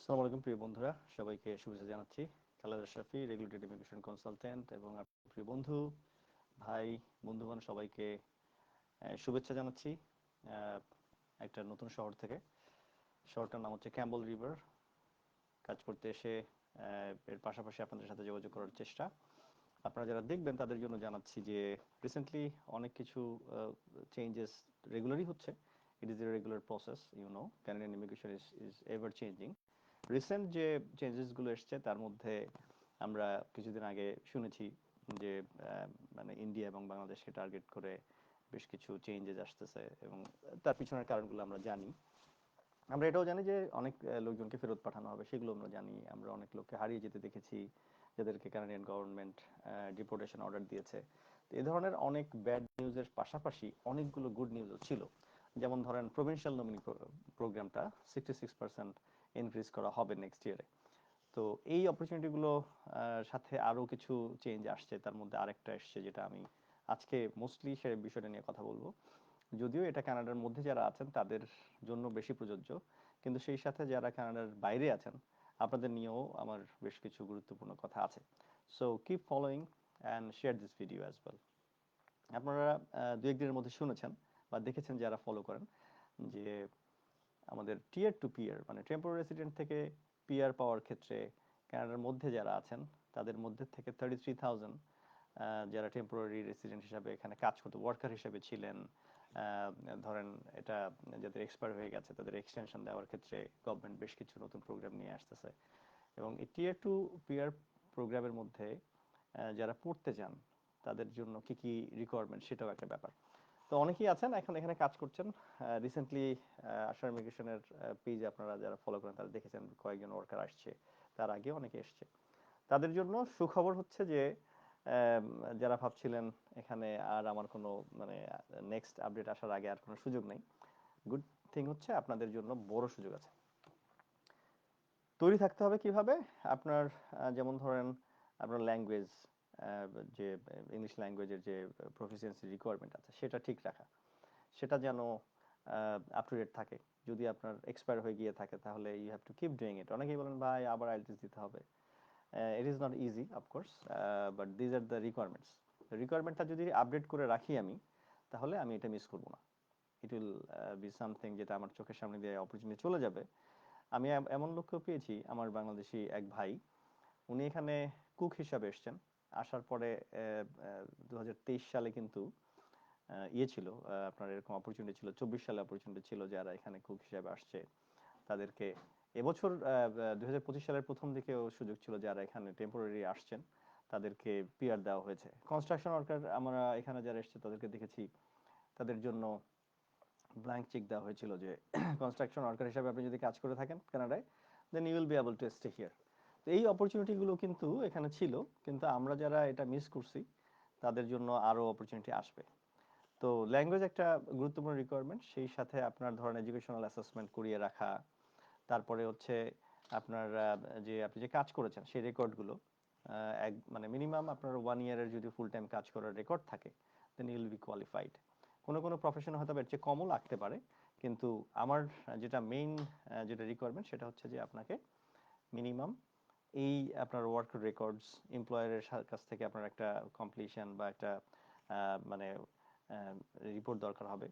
আসসালামু আলাইকুম, প্রিয় বন্ধুরা। সবাইকে শুভেচ্ছা জানাচ্ছি। কালার শাফি রেগুলেটেড ইমিগ্রেশন কনসালটেন্ট এবং প্রিয় বন্ধু, ভাই, বন্ধুগণ, সবাইকে শুভেচ্ছা জানাচ্ছি একটা নতুন শহর থেকে। শহরটার নাম হচ্ছে ক্যাম্বল রিভার। কাজ করতে এসে এর পাশাপাশি আপনাদের সাথে যোগাযোগ করার চেষ্টা। আপনারা যারা দেখবেন, তাদের জন্য জানাচ্ছি যে রিসেন্টলি অনেক কিছু চেঞ্জেস রেগুলারই হচ্ছে। It is a regular process you know Canadian immigration is is ever changing recent যে চেঞ্জেসগুলো এসছে, তার মধ্যে আমরা কিছুদিন আগে শুনেছি যে মানে ইন্ডিয়া এবং বাংলাদেশকে টার্গেট করে বেশ কিছু চেঞ্জেস আসতেছে এবং তার পিছনের কারণগুলো আমরা জানি। আমরা এটাও জানি যে, অনেক লোকজনকে ফেরত পাঠানো হবে, সেগুলো আমরা জানি। আমরা অনেক লোককে হারিয়ে যেতে দেখেছি, যাদেরকে কানাডিয়ান গভর্নমেন্ট ডিপোর্টেশন অর্ডার দিয়েছে। এই ধরনের অনেক ব্যাড নিউজের পাশাপাশি অনেকগুলো গুড নিউজও ছিল। যেমন ধরেন প্রভিনশিয়াল নমিনি প্রোগ্রামটা সিক্সটি সিক্স পার্সেন্ট ইনক্রিজ করা হবে নেক্সট ইয়ারে তো এই অপরচুনিটিগুলো সাথে আরও কিছু চেঞ্জ আসছে, তার মধ্যে আরেকটা এসছে যেটা আমি আজকে মোস্টলি সে বিষয়টা নিয়ে কথা বলব। যদিও এটা কানাডার মধ্যে যারা আছেন, তাদের জন্য বেশি প্রযোজ্য। কিন্তু সেই সাথে যারা কানাডার বাইরে আছেন, আপনাদের নিয়েও আমার বেশ কিছু গুরুত্বপূর্ণ কথা আছে। So keep following and share this video as well আপনারা দু একদিনের মধ্যে শুনেছেন বা দেখেছেন যারা ফলো করেন যে আমাদের টিয়ার টু পিয়ার মানে টেম্পোরারি রেসিডেন্ট থেকে পিয়ার পাওয়ার ক্ষেত্রে কানাডার মধ্যে যারা আছেন, তাদের মধ্যে থেকে থার্টি থ্রি থাউজেন্ড যারা টেম্পোরারি রেসিডেন্ট হিসাবে এখানে কাজ করতে ওয়ার্কার হিসাবে ছিলেন ধরেন এটা যাদের এক্সপায়ার হয়ে গেছে, তাদের এক্সটেনশন দেওয়ার ক্ষেত্রে গভর্নমেন্ট বেশ কিছু নতুন প্রোগ্রাম নিয়ে আসতেছে। এবং এই টিয়ার টু পিয়ার প্রোগ্রামের মধ্যে যারা পড়তে চান, তাদের জন্য কি কি রিকোয়ারমেন্ট সেটাও একটা ব্যাপার। তো অনেকেই আছেন, এখন এখানে কাজ করছেন। রিসেন্টলি আশার ইমিগ্রেশনের পেজ আপনারা যারা ফলো করেন তারা দেখেছেন কয়েকজন ওয়ার্কার আসছে, তার আগে অনেকে এসছে। তাদের জন্য সুখবর হচ্ছে যে যারা ভাবছিলেন এখানে আর আমার কোনো মানে নেক্সট আপডেট আসার আগে আর কোনো সুযোগ নেই গুড থিং হচ্ছে আপনাদের জন্য বড় সুযোগ আছে। তৈরি থাকতে হবে কীভাবে? আপনার যেমন ধরেন আপনার ল্যাঙ্গুয়েজ যে ইংলিশ ল্যাঙ্গুয়েজের যে প্রফিসিয়েন্সি রিকোয়ারমেন্ট আছে, সেটা ঠিক রাখা। সেটা যেন আপ টু ডেট থাকে। যদি আপনার এক্সপায়ার হয়ে গিয়ে থাকে, তাহলে you have to keep doing it অনেকেই বলেন, ভাই, আবার আইএলটিএস দিতে হবে। It is not easy of course but these are the requirements রিকোয়ারমেন্টটা যদি আপডেট করে রাখি আমি, তাহলে আমি এটা মিস করব না। ইট উইল বি সামথিং যেটা আমার চোখের সামনে দিয়ে অপরচুনিটি চলে যাবে। আমি এমন লোককেও পেয়েছি, আমার বাংলাদেশি এক ভাই, উনি এখানে কুক হিসাবে এসেছেন। আসার পরে দু সালে কিন্তু ইয়ে ছিল আপনার এরকম অপরচুনিটি ছিল, চব্বিশ সালে অপরচুনিটি ছিল যারা এখানে কুক হিসাবে আসছে, তাদেরকে এবছর দুই হাজার পঁচিশ সালের প্রথম দিকেও সুযোগ ছিল যারা এখানে টেম্পোরারি আসছেন, তাদেরকে পিআর দেওয়া হয়েছে। কনস্ট্রাকশন ওয়ার্কার আমরা এখানে যারা এসছে, তাদেরকে দেখেছি, তাদের জন্য ব্ল্যাঙ্ক চেক দেওয়া হয়েছিল যে কনস্ট্রাকশন ওয়ার্কার হিসাবে আপনি যদি কাজ করে থাকেন কানাডায় then you will be able to stay here তো এই অপরচুনিটিগুলো কিন্তু এখানে ছিল, কিন্তু আমরা যারা এটা মিস করছি, তাদের জন্য আরও অপরচুনিটি আসবে। তো ল্যাঙ্গুয়েজ একটা গুরুত্বপূর্ণ রিকোয়ারমেন্ট সেই সাথে আপনার ধরেন এডুকেশনাল অ্যাসেসমেন্ট করিয়ে রাখা, তারপরে হচ্ছে আপনার যে আপনি যে কাজ করেছেন, সেই রেকর্ডগুলো এক মানে মিনিমাম আপনার ওয়ান ইয়ারের যদি ফুল টাইম কাজ করার রেকর্ড থাকে দেন ইউল বি কোয়ালিফাইড কোনো কোনো প্রফেশন হয়তো এর চেয়ে কমও লাগতে পারে, কিন্তু আমার যেটা মেইন যেটা রিকোয়ারমেন্ট সেটা হচ্ছে যে আপনাকে মিনিমাম এই আপনার ওয়ার্ক রেকর্ডস এমপ্লয়ারের কাছ থেকে আপনার একটা কমপ্লিশন বা একটা মানে রিপোর্ট দরকার হবে।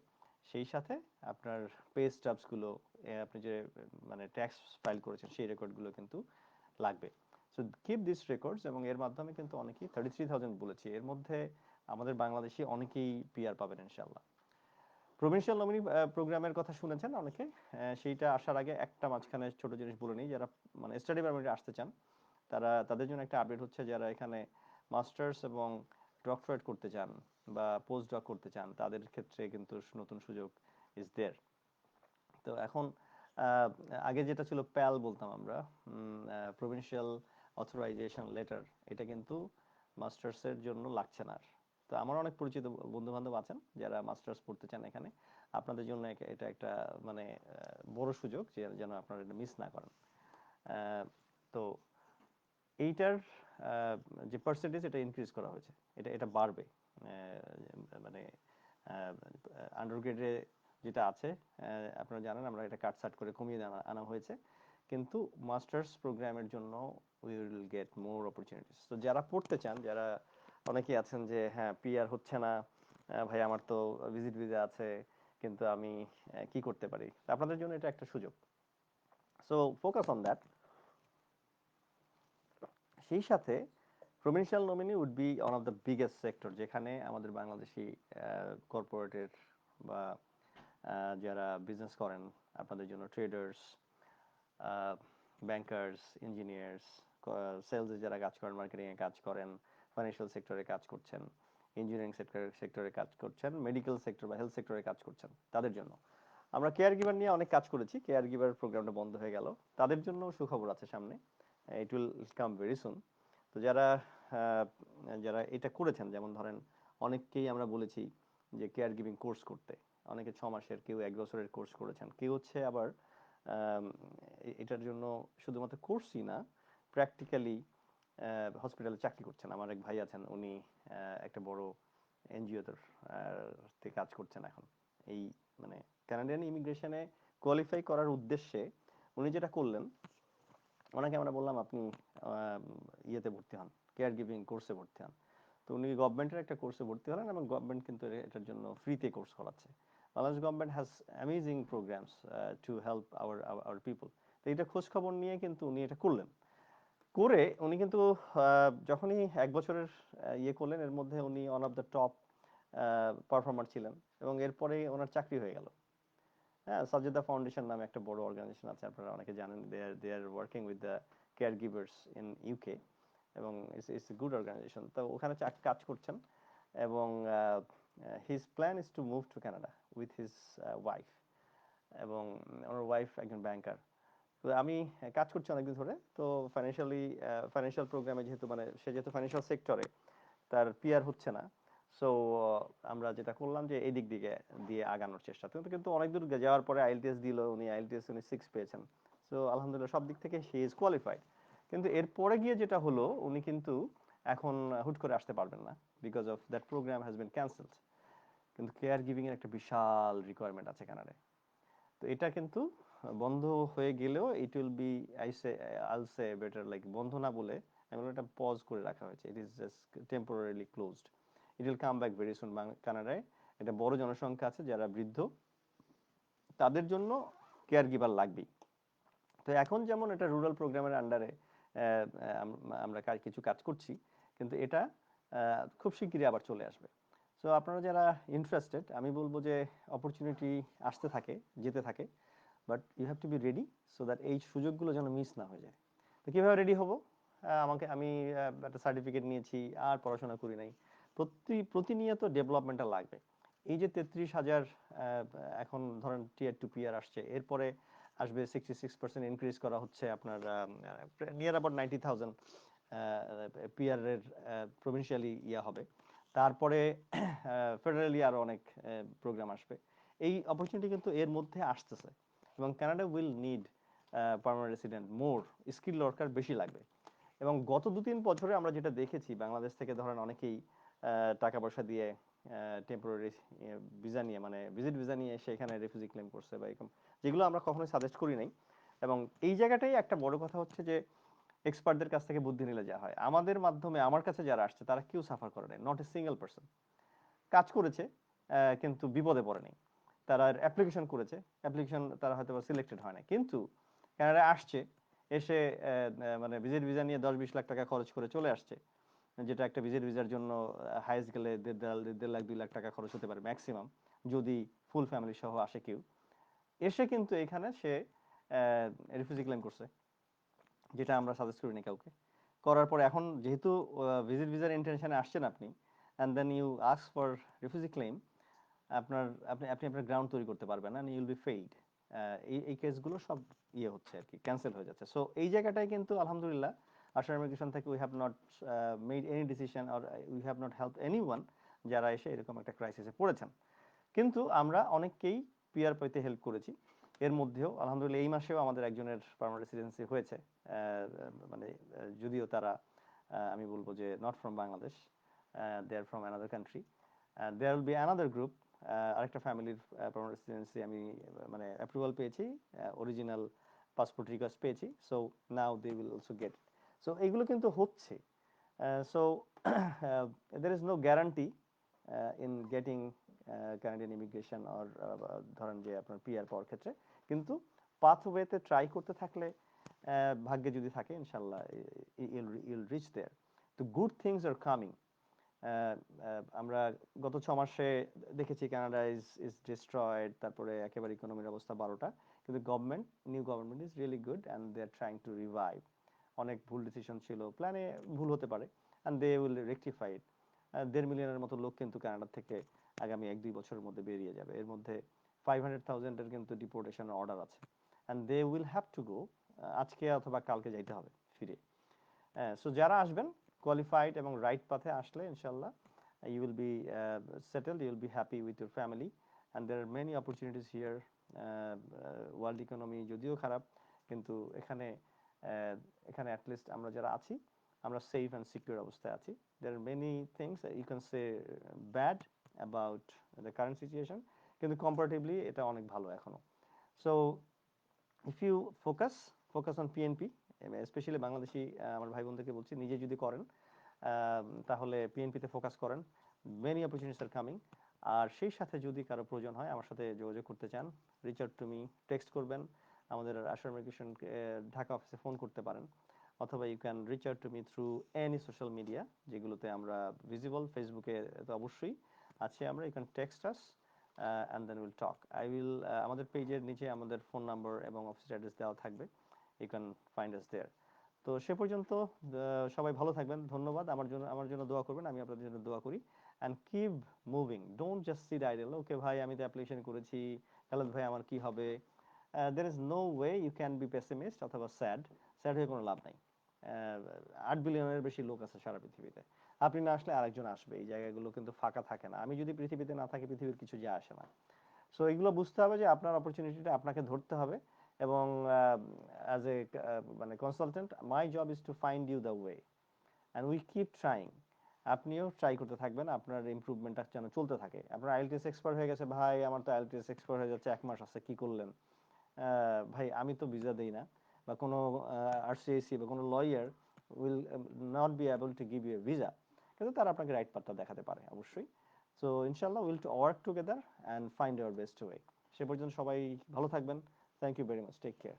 সেই সাথে আপনার পে স্টাবসগুলো আপনি যে মানে ট্যাক্স ফাইল করেছেন, সেই রেকর্ডগুলো কিন্তু লাগবে। সো কিপ দিস রেকর্ডস এবং এর মাধ্যমে কিন্তু অনেকেই থার্টি থ্রি থাউজেন্ড বলেছি। এর মধ্যে আমাদের বাংলাদেশি অনেকেই পিআর পাবেন ইনশাল্লাহ প্রভিনশিয়াল নমিনি প্রোগ্রামের কথা শুনেছেন অনেকে। সেইটা আসার আগে একটা মাঝখানে ছোট জিনিস বলে নিই, যারা মানে স্টাডি পারমিটে আসতে চান তারা, তাদের জন্য একটা আপডেট হচ্ছে যারা এখানে মাস্টার্স এবং ডক্টরেট করতে চান বা পোস্ট ডক করতে চান, তাদের ক্ষেত্রে কিন্তু নতুন সুযোগ ইজ দেয়ার তো এখন আগে যেটা ছিল প্যাল বলতাম আমরা প্রভিনশিয়াল অথরাইজেশন লেটার এটা কিন্তু মাস্টার্সের জন্য লাগছে না। তো আমার অনেক পরিচিত বন্ধু বান্ধব আছেন যারা মাস্টার্স পড়তে চান এখানে, আপনাদের জন্য এটা একটা মানে বড় সুযোগ যেন আপনারা এটা মিস না করেন তো এইটার যে পার্সেন্টেজ এটা ইনক্রিজ করা হয়েছে। এটা এটা বাড়বে। মানে আন্ডারগ্রেডে যেটা আছে আপনারা জানেন, আমরা এটা কাটসাট করে কমিয়ে আনা হয়েছে। কিন্তু মাস্টার্স প্রোগ্রামের জন্য we will get more opportunities তো যারা পড়তে চান, যারা অনেকেই আছেন যে হ্যাঁ পিআর হচ্ছে না ভাই, আমার তো ভিজিট ভিসা আছে, কিন্তু আমি কি করতে পারি? আপনাদের জন্য এটা একটা সুযোগ। সো ফোকাস অন দ্যাট সেই সাথে provincial nominee would be one of the biggest sector যেখানে আমাদের বাংলাদেশি কর্পোরেটের বা যারা বিজনেস করেন, আপনাদের জন্য ট্রেডার্স ব্যাংকার্স ইঞ্জিনিয়ার্স সেলসে যারা কাজ করেন মার্কেটিংয়ে কাজ করেন ফাইন্যান্সিয়াল সেক্টরে কাজ করছেন ইঞ্জিনিয়ারিং সেক্টরে সেক্টরে কাজ করছেন মেডিকেল সেক্টর বা হেলথ সেক্টরে কাজ করছেন, তাদের জন্য। আমরা কেয়ার গিভার নিয়ে অনেক কাজ করেছি কেয়ার গিভার প্রোগ্রামটা বন্ধ হয়ে গেল। তাদের জন্য সুখবর আছে সামনে। ইট উইল কাম ভেরি সুন তো যারা আহ, যারা এটা করেছেন যেমন ধরেন অনেককেই আমরা বলেছি যে কেয়ার গিভিং কোর্স করতে। অনেকে ছ মাসের কেউ এক বছরের কোর্স করেছেন। কেউ হচ্ছে আবার এ- এটার জন্য শুধুমাত্র কোর্সই না প্র্যাকটিক্যালি হসপিটালে চাকরি করছেন। আমার এক ভাই আছেন উনি আহ, একটা বড় এনজিওতে তে কাজ করছেন এখন। এই মানে কানাডিয়ান ইমিগ্রেশনে কোয়ালিফাই করার উদ্দেশ্যে উনি যেটা করলেন ওনাকে আমরা বললাম, আপনি ইয়েতে ভর্তি হন কেয়ার গিভিং কোর্সে ভর্তি হন। তো উনি গভর্নমেন্টের একটা কোর্সে ভর্তি হলেন এবং গভর্নমেন্ট কিন্তু এটার জন্য ফ্রিতে কোর্স করাচ্ছে। Bangladesh government has amazing programs to help our our people তো এটা খোঁজ খবর নিয়ে কিন্তু উনি এটা করলেন। করে উনি কিন্তু যখনই এক বছরের ইয়ে করলেন, এর মধ্যে উনি one of the top performer ছিলেন এবং এরপরে ওনার চাকরি হয়ে গেল। হ্যাঁ সাজেদা ফাউন্ডেশন নামে একটা বড় অর্গানাইজেশন আছে, আপনারা অনেকে জানেন they are they are working with the caregivers in UK এবং ইটস ইটস গুড অর্গানাইজেশন তো ওখানে কাজ করছেন, এবং his plan is to move to Canada with his wife এবং ওনার ওয়াইফ একজন ব্যাংকার তো আমি কাজ করছি অনেকদিন ধরে, তো ফাইন্যান্সিয়ালি ফাইন্যান্সিয়াল প্রোগ্রামে যেহেতু মানে সে যেহেতু ফাইন্যান্সিয়াল সেক্টরে তার পিয়ার হচ্ছে না। সো আমরা যেটা করলাম যে এই দিক দিকে দিয়ে আগানোর চেষ্টা। কিন্তু কিন্তু অনেক দূর যাওয়ার পরে আইএলটিএস দিল, উনি আইএলটিএস, উনি সিক্স পেয়েছেন। সো আলহামদুলিল্লাহ সব দিক থেকে সি ইজ কোয়ালিফাইড কিন্তু এরপরে গিয়ে যেটা হলো, উনি কিন্তু এখন হুট করে আসতে পারবেন না because of that program has been cancelled কিন্তু কেয়ার এর একটা বিশাল রিকোয়ারমেন্ট আছে কানাডায়। তো এটা কিন্তু বন্ধ হয়ে গেলেও it will be I say all better like বন্ধ না বলে বলব এটা পজ করে রাখা হয়েছে। It is just temporarily closed it will come back very soon কানাডায় এটা বড় জনসংখ্যা আছে, যারা বৃদ্ধ, তাদের জন্য কেয়ার গিভার লাগবেই। তো এখন যেমন এটা রুরাল প্রোগ্রামের আন্ডারে আমরা কিছু কাজ করছি, কিন্তু এটা খুব শিগগিরই আবার চলে আসবে। সো আপনারা যারা ইন্টারেস্টেড আমি বলব যে অপরচুনিটি আসতে থাকে, যেতে থাকে but you have to be ready so that এই সুযোগগুলো যেন মিস না হয়ে যায়। তো কীভাবে রেডি হব? আমাকে, আমি একটা সার্টিফিকেট নিয়েছি, আর পড়াশোনা করি নাই। প্রতি, প্রতিনিয়ত ডেভেলপমেন্টটা লাগবে। এই যে তেত্রিশ হাজার এখন ধরেন টিয়ার টু পিয়ার আসছে, এরপরে আসবে সিক্সটি সিক্স পার্সেন্ট ইনক্রিজ করা হচ্ছে আপনার নিয়ার অ্যাবাউট নাইনটি থাউজেন্ড পিয়ারের প্রভিনশিয়ালি ইয়া হবে। তারপরে ফেডারেলি আরও অনেক প্রোগ্রাম আসবে। এই অপরচুনিটি কিন্তু এর মধ্যে আসতেছে এবং Canada will need permanent resident more skill worker বেশি লাগবে। এবং গত দু তিন বছরে আমরা যেটা দেখেছি, বাংলাদেশ থেকে ধরেন অনেকেই টাকা পয়সা দিয়ে টেম্পোরারি ভিসা নিয়ে মানে ভিজিট ভিসা নিয়ে এসে এখানে রেফিউজি ক্লেম করছে বা এরকম। যেগুলো আমরা কখনোই সাজেস্ট করি নাই। এবং এই জায়গাটাই একটা বড় কথা হচ্ছে যে এক্সপার্টদের কাছ থেকে বুদ্ধি নিলে যা হয়। আমাদের মাধ্যমে, আমার কাছে যারা আসছে, তারা কেউ সাফার করে নাই নট এ সিঙ্গেল পার্সন কাজ করেছে কিন্তু বিপদে পড়ে পড়েনি তারা অ্যাপ্লিকেশন করেছে অ্যাপ্লিকেশন তারা হয়তো সিলেক্টেড হয় না কিন্তু কানাডায় আসছে, এসে মানে ভিজিট ভিসা নিয়ে দশ বিশ লাখ টাকা খরচ করে চলে আসছে। যেটা একটা ভিজিট ভিসার জন্য হাইস্ট গেলে দেড় লাখ দুই লাখ টাকা খরচ হতে পারে ম্যাক্সিমাম যদি ফুল ফ্যামিলি সহ আসে কেউ। এসে কিন্তু এখানে সে রিফিউজি ক্লেম করছে, যেটা আমরা সাজেস্ট করিনি কাউকে। করার পর এখন যেহেতু ভিজিট ভিসার ইন্টেনশনে আসছেন আপনি and then you ask for refugee claim আপনার, আপনি আপনি আপনার গ্রাউন্ড তৈরি করতে পারবেন না ইউল বি ফেইড এই এই কেসগুলো সব ইয়ে হচ্ছে আর কি ক্যান্সেল হয়ে যাচ্ছে। সো এই জায়গাটায় কিন্তু আলহামদুলিল্লাহ আসার ইমিগ্রেশন থেকে we have not made any decision or we have not help anyone যারা এসে এরকম একটা ক্রাইসিসে পড়েছেন। কিন্তু আমরা অনেককেই পিয়ার পাইতে হেল্প করেছি। এর মধ্যেও আলহামদুলিল্লাহ এই মাসেও আমাদের একজনের পার্মানেন্ট রেসিডেন্সি হয়েছে। মানে যদিও তারা আমি বলব যে not from Bangladesh they are from another country there will be another group আরেকটা ফ্যামিলির পার্মানেন্ট রেসিডেন্সি আমি মানে অ্যাপ্রুভাল পেয়েছি। অরিজিনাল পাসপোর্ট রিকোয়েস্ট পেয়েছি। So now they will also get so এগুলো কিন্তু হচ্ছে। So there is no guarantee in getting Canadian immigration or ধরেন যে আপনার পিআর পাওয়ার ক্ষেত্রে। কিন্তু পাথওয়েতে ট্রাই করতে থাকলে ভাগ্যে যদি থাকে, ইনশাল্লাহ ইউল রিচ দেয়ার তো গুড থিংস আর কামিং আমরা গত ছ মাসে দেখেছি কানাডা ইজ ইজ ডিস্ট্রয়েড তারপরে একেবারে ইকোনমির অবস্থা বারোটা। কিন্তু government new government is really good and they are trying to revive অনেক ভুল ডিসিশন ছিল। প্ল্যানে ভুল হতে পারে। And they will rectify it দেড় মিলিয়নের মতো লোক কিন্তু কানাডা থেকে আগামী এক দুই বছরের মধ্যে বেরিয়ে যাবে। এর মধ্যে ফাইভ হান্ড্রেড থাউজেন্ডের কিন্তু ডিপোর্টেশনের অর্ডার আছে। And they will have to go আজকে অথবা কালকে যাইতে হবে ফিরে। সো যারা আসবেন কোয়ালিফাইড এবং রাইট পাথে আসলে ইনশাল্লাহ you will be uh, settled, you will be happy with your family, and there are many opportunities here. Uh, world economy যদিও খারাপ কিন্তু এখানে এখানে অ্যাটলিস্ট আমরা যারা আছি, আমরা সেফ অ্যান্ড সিকিউর অবস্থায় আছি। Are many things that you can say bad about the current situation, কিন্তু comparatively এটা অনেক ভালো এখনও। So, if you focus focus on PNP specially Bangladeshi আমার ভাই বোনদেরকে বলছি, নিজে যদি করেন তাহলে পিএনপিতে ফোকাস করেন। মেনি অপরচুনিটিস আর কামিং আর সেই সাথে যদি কারও প্রয়োজন হয়, আমার সাথে যোগাযোগ করতে চান reach out to me text করবেন। আমাদের আশার মেডিকেশন ঢাকা অফিসে ফোন করতে পারেন। অথবা you can reach out to me through any social media যেগুলোতে আমরা ভিজিবল ফেসবুকে তো অবশ্যই আছে আমরা। You can text us and then will talk I will আমাদের পেজের নিচে আমাদের ফোন নাম্বার এবং অফিস অ্যাড্রেস দেওয়া থাকবে। You can find us there তো সে পর্যন্ত সবাই ভালো থাকবেন। ধন্যবাদ। আমার জন্য আমার জন্য দোয়া করবেন। আমি আপনাদের জন্য দোয়া করি। And keep moving don't just sit idle okay ভাই, আমি তো অ্যাপ্লিকেশন করেছি। খালেদ ভাই, আমার কি হবে? There is no way you can be pessimist অথবা স্যাড স্যাড হয়ে কোনো লাভ নাই। আট বিলিয়নের বেশি লোক আছে সারা পৃথিবীতে। আপনি না আসলে আরেকজন আসবে। এই জায়গাগুলো কিন্তু ফাঁকা থাকে না। আমি যদি পৃথিবীতে না থাকি, পৃথিবীর কিছু যায় আসে না। সো এগুলো বুঝতে হবে যে আপনার অপরচুনিটিটা আপনাকে ধরতে হবে এবং অ্যাজ এ মানে consultant my job is to find you the way and we keep trying আপনিও ট্রাই করতে থাকবেন। আপনার ইমপ্রুভমেন্টটা যেন চলতে থাকে। আপনার আইএলটিএস এক্সপার্ট হয়ে গেছে। ভাই, আমার তো আইএলটিএস এক্সপার্ট হয়ে যাচ্ছে। এক মাস আছে। কি করলেন? ভাই, আমি তো ভিসা দেই না, বা কোনো আরসিআইসি বা কোনো lawyer will not be able to give you a visa কিন্তু তারা আপনাকে রাইট পাত্তা দেখাতে পারে, অবশ্যই। সো ইনশাল্লাহ will to work together and find our best way সে পর্যন্ত সবাই ভালো থাকবেন। Thank you very much take care